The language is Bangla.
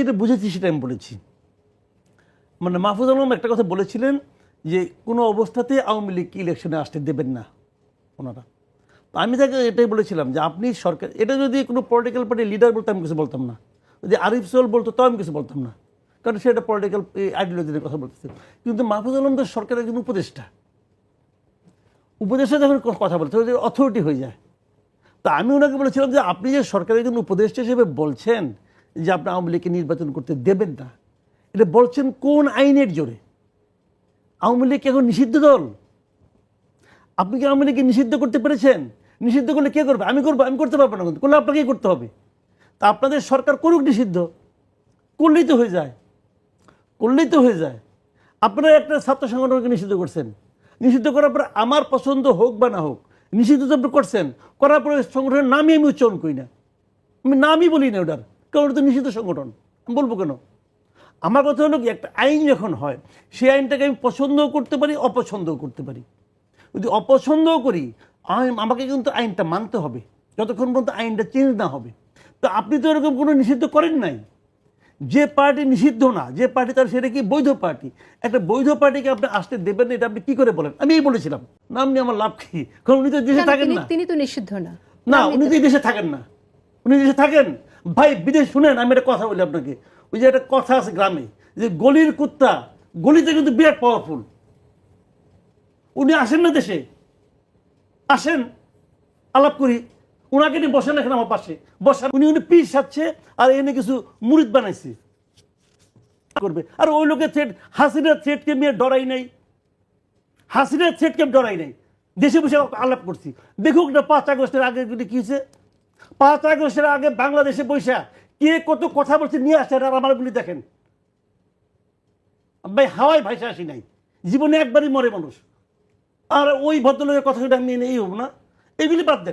যেটা বুঝেছি, সেটা আমি বলেছি। মানে মাহফুজ আলম একটা কথা বলেছিলেন যে, কোনো অবস্থাতে আওয়ামী লীগকে ইলেকশনে আসতে দেবেন না ওনারা। তো আমি তাকে এটাই বলেছিলাম যে, আপনি সরকার, এটা যদি কোনো পলিটিক্যাল পার্টির লিডার বলতো, আমি কিছু বলতাম না। যদি আরিফ সোল বলতো, তাও আমি কিছু বলতাম না। কারণ সেটা পলিটিক্যাল আইডিওলজির কথা বলতেছে। কিন্তু মাহফুজ আলম তো সরকারের একজন উপদেষ্টা। উপদেষ্টা যখন কথা বলতে অথরিটি হয়ে যায়। তা আমি ওনাকে বলেছিলাম যে, আপনি যে সরকারের একজন উপদেষ্টা হিসেবে বলছেন যে আপনি আওয়ামী লীগকে নির্বাচন করতে দেবেন না। এটা বলছেন কোন আইনের জোরে? আওয়ামী লীগ এখন নিষিদ্ধ দল? আপনি কি আওয়ামী লীগকে নিষিদ্ধ করতে পেরেছেন? নিষিদ্ধ করলে কে করবে? আমি করব, আমি করতে পারব না কিন্তু। করলে আপনাকেই করতে হবে। তা আপনাদের সরকার করুক নিষিদ্ধ। করলেই তো হয়ে যায়। করলেই তো হয়ে যায়। আপনারা একটা ছাত্র সংগঠনকে নিষিদ্ধ করছেন। নিষিদ্ধ করার পর আমার পছন্দ হোক বা না হোক, নিষিদ্ধ তো আপনি করছেন। করার পরে সংগঠনের নামই আমি উচ্চারণ করি না। আমি নামই বলি না ওটার। কারণ তো নিষিদ্ধ সংগঠন। আমি বলব কেন? আমার কথা হলো কি একটা আইন যখন হয় সেই আইনটাকে আমি পছন্দও করতে পারি অপছন্দও করতে পারি। যদি অপছন্দও করি আমাকে কিন্তু আইনটা মানতে হবে। যতক্ষণ পর্যন্ত আইনটা চেঞ্জ না হবে। তো আপনি তো এরকম কোনো নিষিদ্ধ করেন নাই। যে পার্টি নিষিদ্ধ না যে পার্টি তার সেটা কি বৈধ পার্টি? একটা বৈধ পার্টিকে আপনি আসতে দেবেন না এটা আপনি কি করে বলেন? আমি এই বলেছিলাম নাম নিয়ে আমার লাভ কি? কারণ উনি তো দেশে থাকেন না। তিনি তো নিষিদ্ধ না। না উনি তো দেশে থাকেন না। উনি দেশে থাকেন। ভাই, বিদেশ শুনেন, আমি একটা কথা বলি আপনাকে। ওই যে একটা কথা আছে গ্রামে, যে গলির কুত্তা, গলিতে কিন্তু বিরাট পাওয়ারফুল উনি আসেন না দেশে? আসেন, আলাপ করি। ওনাকে নিয়ে বসেন এখানে আমার পাশে। বসান, উনি উনি পিস সাচ্ছে আর এনে কিছু মুরিদ বানাইছে। করবে। আর ওই লোকের থ্রেট হাসিনার থ্রেটকে নিয়ে ডরাই নাই। হাসিনার থ্রেটকে ডরাই নাই। দেশে বসে আলাপ করছি। দেখুক না, পাঁচ আগস্টের আগে কি হয়েছে? পাঁচ আগস্টের আগে বাংলাদেশে বৈশা কে কত কথা বলছে, নিয়ে আসে, আর আমারগুলি দেখেন। ভাই, হাওয়ায় ভাইসা আসি নাই। জীবনে একবারই মরে মানুষ। আর ওই ভদ্রলোকের কথা শুনে আমি এই হব না। এগুলি বাদ দেন।